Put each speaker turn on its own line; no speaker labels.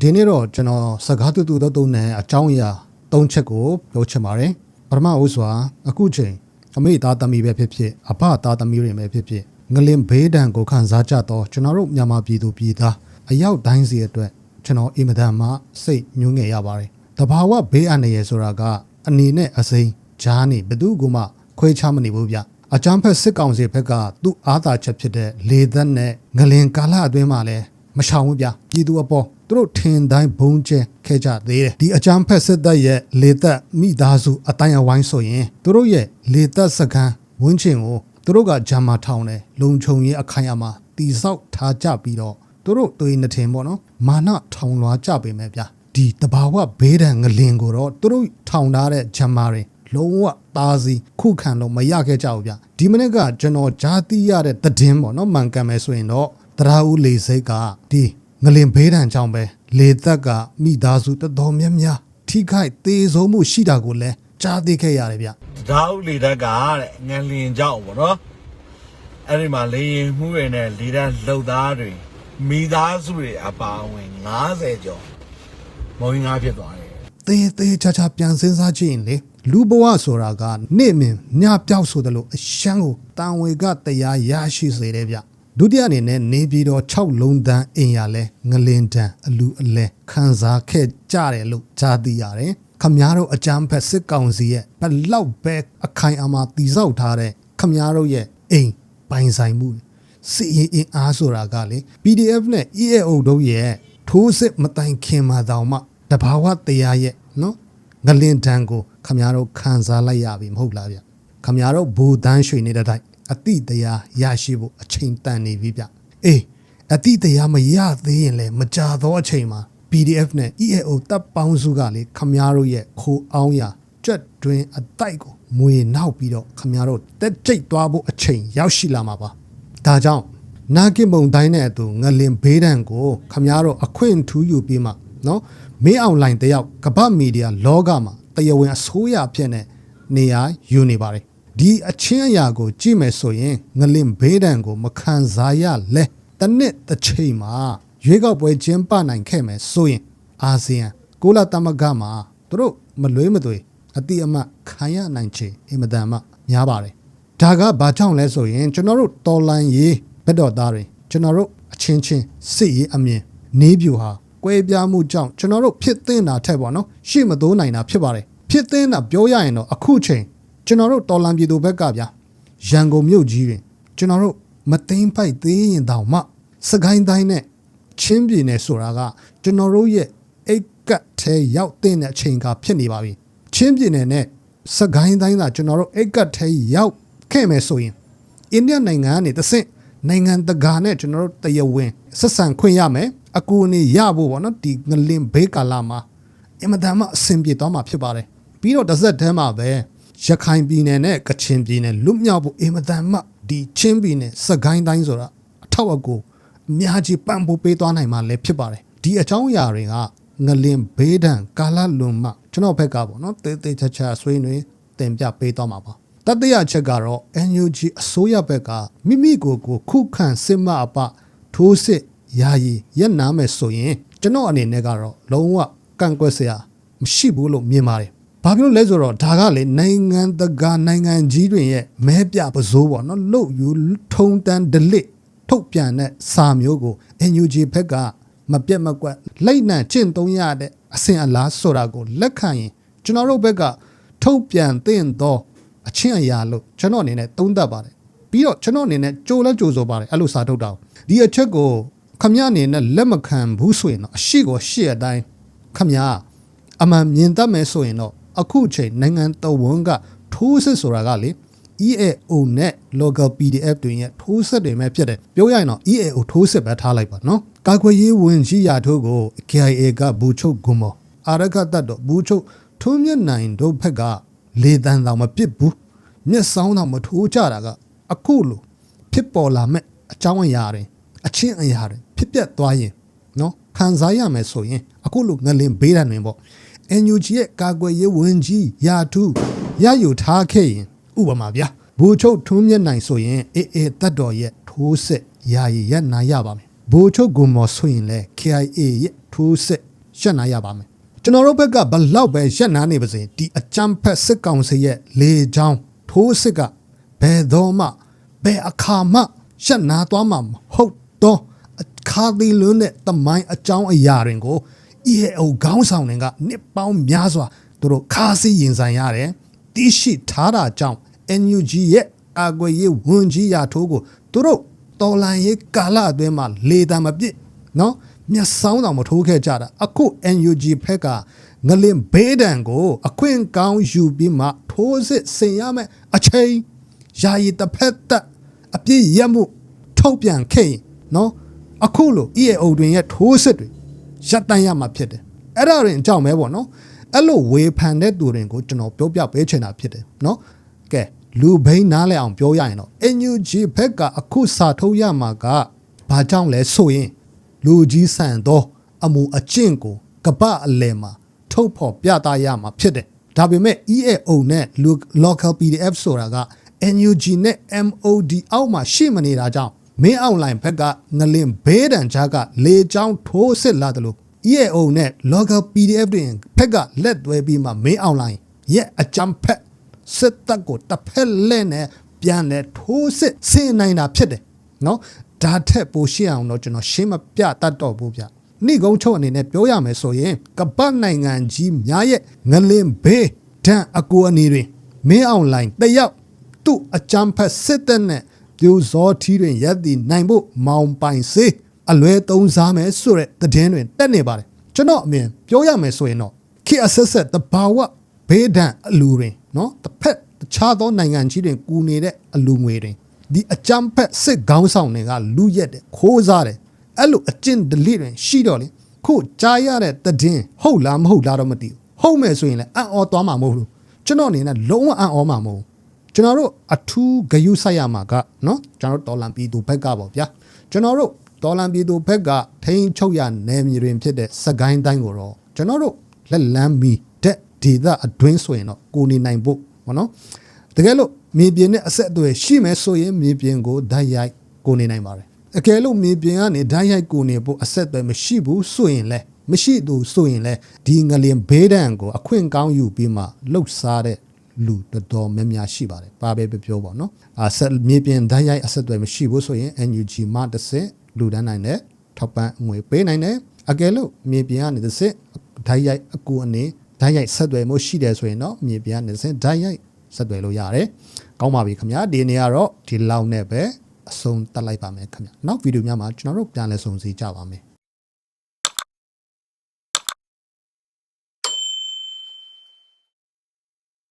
ဒီနေ့တော့ကျွန်တော်စကားတူတူတော့တုံးနဲ့အကြောင်းအရာ၃ချက်ကိုပြောချင်ပါတယ်ပထမဦးစွာအခုချိန်အမေသားသမီးပဲဖြစ်ဖြစ်အဖသားသမီးတွေပဲဖြစ်ဖြစ်ငလင်ဘေးဒဏ်ကိုခံစားကြတော့ကျွန်တော်တို့မြန်မာပြည်သူပြည်သားအရောက်တိုင်းစီအတွက်ကျွန်တော်အင်မတန်မှစိတ်ညှိုးငယ်ရပါတယ်တဘာဝဘေးအန္တရာယ်ဆိုတာကအနေနဲ့အစိမ်းဂျားနေဘယ်သူကမှခွဲခြားမနေဘူးဗျအကြမ်းဖက်စစ်ကောင်စီဘက်ကသူ့အားသာချက်ဖြစ်တဲ့လေသက်နဲ့ငလင်ကာလအတွင်းမှာလဲမရှောင်ဘူးဗျပြည်သူအပေါ် သူတို့ထင်တိုင်းဘုံကျဲခဲ့ကြသေးတယ်ဒီအကြမ်းဖက်စစ်တပ်ရဲ့လေသက်မိသားစုအတိုင်းအဝိုင်းဆိုရင်သူတို့ရဲ့လေသက်စကန်ဝင်းချင်ကိုသူတို့ကဂျာမာထောင်တယ်လုံခြုံရေးအခိုင်အမာတိဆောက်ထားကြပြီးတော့သူတို့တွေးနေထင်ပေါ့နော်မာနထောင်လွှာကြပေမဲ့ဗျဒီတဘာဝဘေးဒဏ်ငလင်ကိုတော့သူတို့ထောင်ထားတဲ့ဂျာမာတွေလုံးဝသားစီခုခံလို့မရခဲ့ကြဘူးဗျဒီမနေ့ကကျွန်တော်ကြားသိရတဲ့သတင်းပေါ့နော်မှန်ကန်မယ်ဆိုရင်တော့တရားဦးလေစိတ်ကဒီ ငလင်ဘေးဒဏ်ကြောင့်ပဲလေသက်ကမိသားစုတော်တော်များများထိခိုက်သေးဆုံးမှုရှိတာကိုလည်းကြားသိခဲ့ရတယ်ဗျ
ဓာတ်ဥလေတက်ကတဲ့ငလင်ကြောက်ပေါ့နော်အဲ့ဒီမှာလေရင်မှုတွေနဲ့လေတန်းလှုပ်သားတွေမိသားစုတွေအပါအဝင်90ကျော်မုံငါဖြစ်သွားတယ်
သေးသေးချာချာပြန်စဉ်းစားကြည့်ရင်လေလူဘဝဆိုတာကနေ့မင်းညပြောက်ဆိုတယ်လို့အရှမ်းကိုတန်ဝေကတရားရရှိစေတယ်ဗျ ဒုတိယအနေနဲ့နေပြည်တော်6လုံးတန်းအင်ရလဲငလင်တန်းအလူအလဲခန်းစားခဲ့ကြတယ်လို့ကြားသိရတယ်ခမည်းတော်အကြမ်းဖက်စစ်ကောင်စီရဲ့ဘလောက်ပဲအခိုင်အမာတည်ဆောက်ထားတဲ့ခမည်းတော်ရဲ့အိမ်ပိုင်ဆိုင်မှုစီရင်အင်အားဆိုတာကလေ PDF နဲ့ EAO တို့ရဲ့ထိုးစစ်မတိုင်ခင်မှာတောင်မှတဘာဝတရားရဲ့နော်ငလင်တန်းကိုခမည်းတော်ခံစားလိုက်ရပြီမဟုတ်လားဗျခမည်းတော်ဘူတန်းရွှေနေတဲ့တိုင် အတိတရားရရှိဖို့အချိန်တန်နေပြီဗျအေးအတိတရားမရသေးရင်လည်းမကြာသောအချိန်မှာ PDF နဲ့ EAO တပ်ပေါင်းစုကလေခမည်းတော်ရဲ့ခိုးအောင်ရကြက်တွင်အတိုက်ကိုမွေနောက်ပြီးတော့ခမည်းတော်တက်ကြိတ်သွားဖို့အချိန်ရောက်ရှိလာမှာပါဒါကြောင့်နာဂိမုံတိုင်းနဲ့အတူငလင်ဘေးဒဏ်ကိုခမည်းတော်အခွင့်ထူးယူပြီးမှနော်မင်းအွန်လိုင်းတယောက်ကမ္ဘာမီဒီယာလောကမှာတရားဝင်အစိုးရဖြစ်နေနေရာယူနေပါတယ် ဒီအချင်းအရာကို ကြည့်မယ်ဆိုရင်ငလင်ဘေးဒဏ်ကို မခံစားရလဲတနစ်တစ်ချိန်မှာရွေးကောက်ပွဲကျင်းပနိုင်ခဲ့မယ်ဆိုရင်အာဆီယံကိုလာတမဂမှာသူတို့မလွေးမသွေအတိအမတ်ခံရနိုင်ချေအင်မတန်မှများပါတယ်ဒါကဘာကြောင့်လဲဆိုရင်ကျွန်တော်တို့တော်လန်ရေးဘက်တော်သားတွေကျွန်တော်တို့အချင်းချင်းစစ်ရေးအမြင်နေပြူဟာကွဲပြားမှုကြောင့်ကျွန်တော်တို့ဖြစ်သင့်တာထက်ပေါ့နော်ရှေ့မတိုးနိုင်တာဖြစ်ပါတယ်ဖြစ်သင့်တာပြောရရင်တော့အခုချိန် ကျွန်တော်တို့တော်လန်ပြည်သူဘက်ကဗျာရန်ကုန်မြို့ကြီးတွင်ကျွန်တော်တို့မသိမ့်ပိုက်သေးရင်တောင်မှစကိုင်းတိုင်းနဲ့ချင်းပြည်နယ်ဆိုတာကကျွန်တော်တို့ရဲ့အိတ်ကတ်ထဲရောက်တဲ့အချိန်ကဖြစ်နေပါပြီချင်းပြည်နယ်နဲ့စကိုင်းတိုင်းကကျွန်တော်တို့အိတ်ကတ်ထဲရောက်ခဲ့မယ်ဆိုရင်အိန္ဒိယနိုင်ငံကနေတဆင့်နိုင်ငံတကာနဲ့ကျွန်တော်တို့တရားဝင်ဆက်ဆံခွင့်ရမယ်အကူအညီရဖို့ပေါ့နော်ဒီငလင်ဘေးကာလာမှာအင်မတန်မှအဆင်ပြေသွားမှာဖြစ်ပါတယ်ပြီးတော့တစ်ဆက်တည်းမှာပဲ ရခိုင်ပြည်နယ်နဲ့ကချင်ပြည်နယ်လွတ်မြောက်ဖို့အင်မတန်မှဒီချင်းပြည်နယ်စကိုင်းတိုင်းဆိုတာအထောက်အကူအများကြီးပံ့ပိုးပေးသွားနိုင်မှာလည်းဖြစ်ပါတယ်ဒီအကြောင်းအရာတွေကငလင်ဘေးဒဏ်ကာလလွန်မှကျွန်တော်ဘက်ကပေါ့နော်တေးသေးချာချာဆွေးနွေးတင်ပြပေးသွားမှာပါတတိယချက်ကတော့ NUG အစိုးရဘက်ကမိမိကိုယ်ကိုခုခံစစ်မအပထိုးစစ်ယာယီရက်နာမယ်ဆိုရင်ကျွန်တော်အနေနဲ့ကတော့လုံးဝကန့်ကွက်စရာမရှိဘူးလို့မြင်ပါတယ်။ ဘာဖြစ်လို့လဲဆိုတော့ဒါကလေနိုင်ငံတကာနိုင်ငံကြီးတွေရဲ့မဲပြပစိုးပေါ့နော်လုတ်ယူထုံတန်းဒလစ်ထုတ်ပြန်တဲ့စာမျိုးကို NUG ဘက်ကမပြတ်မကွက်လိုက်နှံကျင့်သုံးရတဲ့အဆင့်အလားဆိုတာကိုလက်ခံရင်ကျွန်တော်တို့ဘက်ကထုတ်ပြန်သင့်သောအချင်းအရာလို့ကျွန်တော်အနေနဲ့သုံးသပ်ပါတယ်ပြီးတော့ကျွန်တော်အနေနဲ့ကြိုလဲကြိုဆိုပါတယ်အဲ့လိုစာထုတ်တာကိုဒီအချက်ကိုခမရအနေနဲ့လက်မခံဘူးဆိုရင်တော့အရှိကိုရှေ့အတိုင်းခမရအမှန်မြင်တတ်မယ်ဆိုရင်တော့ အခုချိန်နိုင်ငံတော်ဝန်ကထိုးစစ်ဆိုတာကလေ EAO နဲ့ local PDF တွေရဲ့ထိုးစစ်တွေမဲ့ဖြစ်တယ်ပြောရရင်တော့ EAO ထိုးစစ်ပဲထားလိုက်ပါနော်ကာကွယ်ရေးဝန်ကြီးရာထိုးကို KIA ကဘူချုပ်ဂုံမောအာရခတ်တတ်တော့ဘူချုပ်ထုံးမြင့်နိုင်တို့ဘက်ကလေတန်းတော်မပစ်ဘူးမျက်စောင်းတော်မထိုးကြတာကအခုလိုဖြစ်ပေါ်လာမဲ့အကြောင်းအရာတွေအချင်းအရာတွေဖြစ်ပျက်သွားရင်နော်ခံစားရမယ်ဆိုရင်အခုလိုငလင်ဘေးဒဏ်တွေပေါ့ NUG ရဲ့ကာကွယ်ရေးဝန်ကြီးရာထူးရယူထားခဲ့ရင်ဥပမာဗျာဘူချုပ်ထုံးမြင့်နိုင်ဆိုရင်အေးအေးတတ်တော်ရဲ့ထိုးစစ်ယာယီရက်နာရပါမယ်ဘိုလ်ချုပ်ဂုံမော်ဆိုရင်လဲ KIA ရဲ့ထိုးစစ်ရှက်နာရပါမယ်ကျွန်တော်တို့ဘက်ကဘလောက်ပဲရှက်နာနေပါစေဒီအကြမ်းဖက်စစ်ကောင်စီရဲ့လေချောင်းထိုးစစ်ကဘယ်တော့မှဘယ်အခါမှရှက်နာသွားမှာမဟုတ်တော့အခါသီလွန်းတဲ့တမိုင်းအကြောင်းအရာတွေကို EAO ခေါင်းဆောင်တွေကနှစ်ပေါင်းများစွာသူတို့ခါးစီရင်ဆိုင်ရတယ်တိရှိထားတာကြောင့် NUG ရဲ့အာကွေရေးဝန်ကြီးရာထိုးကိုသူတို့တော်လန်ရေးကာလအတွင်းမှာလေတံမပြစ်နော်မျက်စောင်းတောင်မထိုးခဲ့ကြတာအခု NUG ဖက်ကငလင်ဘေးဒံကို အခွင့်ကောင်းယူပြီးမှထိုးစစ်ဆင်ရမယ်အချိန်ယာယီတစ်ဖက်သက်အပြည့်ရမှုထုတ်ပြန်ခဲ့ရင်နော်အခုလို EAO တွင်ရဲ့ထိုးစစ်တွေ ရပ်တန့်ရမှာဖြစ်တယ်အဲ့ဒါရင်အကြောင်းပဲပေါ့နော်အဲ့လိုဝေဖန်တဲ့သူတွေကိုကျွန်တော်ပြောပြပေးချင်တာဖြစ်တယ်နော်ကဲလူဘိန်းနားလဲအောင်ပြောရရင်တော့ NUG ဘက်ကအခုစာထုတ်ရမှာကဘာကြောင့်လဲဆိုရင် လူကြီးဆန်သော အမှုအကျင့်ကိုကပ္ပအလယ်မှာထုတ်ဖော်ပြသရမှာဖြစ်တယ်။ဒါပေမဲ့ EAO နဲ့ local PDF ဆိုတာက NUG နဲ့ MOD အောက်မှာရှိမနေတာကြောင့် မင်းအွန်လိုင်းဘက်ကငလင်ဘေးဒဏ်ကြားကလေချောင်းထိုးစစ်လာတယ်လို့ EAO နဲ့ local PDF တွေဘက်ကလက်သွဲပြီးမှမင်းအွန်လိုင်းရဲ့အကြံဖက်စစ်တပ်ကိုတစ်ဖက်လက်နဲ့ပြန်လဲထိုးစစ်ဆင်နိုင်တာဖြစ်တယ်နော်ဒါထက်ပိုရှင်းအောင်တော့ကျွန်တော်ရှင်းမပြတတ်တော့ဘူးဗျနှိကုံးချုပ်အနေနဲ့ပြောရမယ်ဆိုရင်ကပ္ပနိုင်ငံကြီးများရဲ့ငလင်ဘေးဒဏ်အကူအနေတွေမင်းအွန်လိုင်းတယောက်သူ့အကြံဖက်စစ်တပ်နဲ့ ပြိုစောထီးတွင်ရက်တည်နိုင်ဖို့မောင်ပိုင်စေးအလွဲသုံးစားမယ်ဆိုတဲ့သတင်းတွေတက်နေပါတယ်ကျွန်တော်အမြင်ပြောရမယ်ဆိုရင်တော့ခေအဆက်ဆက်တဘာဝဘေးဒဏ်အလူတွေနော်တစ်ဖက်တခြားသောနိုင်ငံကြီးတွေကူနေတဲ့အလူငွေတွေဒီအကြမ်းဖက်စစ်ကောင်းဆောင်တွေကလူရက်တယ်ခိုးစားတယ်အဲ့လိုအကျင့်ဒလိတွေရှိတော့လေခုကြားရတဲ့တည်င်းဟုတ်လားမဟုတ်လားတော့မသိဘူးဟုတ်မယ်ဆိုရင်လည်းအံ့ဩသွားမှာမဟုတ်ဘူးကျွန်တော်အနေနဲ့လုံးဝအံ့ဩမှာမဟုတ်ဘူး ကျွန်တော်တို့အထူးဂယုစိုက်ရမှာကနော်ကျွန်တော်တို့တော်လန်ပြည်သူဘက်ကပေါ့ဗျာကျွန်တော်တို့တော်လန်ပြည်သူဘက်ကထိန်းချုပ်ရနယ်မြေတွင်ဖြစ်တဲ့စကိုင်းတိုင်းကိုတော့ကျွန်တော်တို့လက်လန်းမီတဲ့ဒေသအတွင်းဆိုရင်တော့ကိုနေနိုင်ဖို့ဘောနော်တကယ်လို့မြေပြင်နဲ့အဆက်အသွယ်ရှိမယ်ဆိုရင်မြေပြင်ကိုဓာတ်ရိုက်ကိုနေနိုင်ပါတယ်အကယ်လို့မြေပြင်ကနေဓာတ်ရိုက်ကိုနေဖို့အဆက်အသွယ်မရှိဘူးဆိုရင်လဲမရှိသူဆိုရင်လဲဒီငလင်ဘေးဒဏ်ကိုအခွင့်ကောင်းယူပြီးမှလှုပ်ရှားတဲ့ လူတော်တော်များများရှိပါတယ်။ဘာပဲပြောပေါ့နော်။အဆက်မြေပြင်ဓာတ်ရိုက်အဆက်အသွယ်မရှိဘူးဆိုရင် NUG မှတစ်ဆင့်လူဒန်းနိုင်တဲ့ထောက်ပံ့ငွေပေးနိုင်တယ်။အကယ်လို့မြေပြင်ကနေတစ်ဆင့်ဓာတ်ရိုက်အကူအနေဓာတ်ရိုက်ဆက်သွယ်မှုရှိတယ်ဆိုရင်တော့မြေပြင်ကနေတစ်ဆင့်ဓာတ်ရိုက်ဆက်သွယ်လို့ရတယ်။ကောင်းပါပြီခင်ဗျာ။ဒီနေ့ကတော့ဒီလောက်နဲ့ပဲအဆုံးတက်လိုက်ပါမယ်ခင်ဗျာ။နောက်ဗီဒီယိုများမှာကျွန်တော်တို့ပြန်လည်ဆုံစည်းကြပါမယ်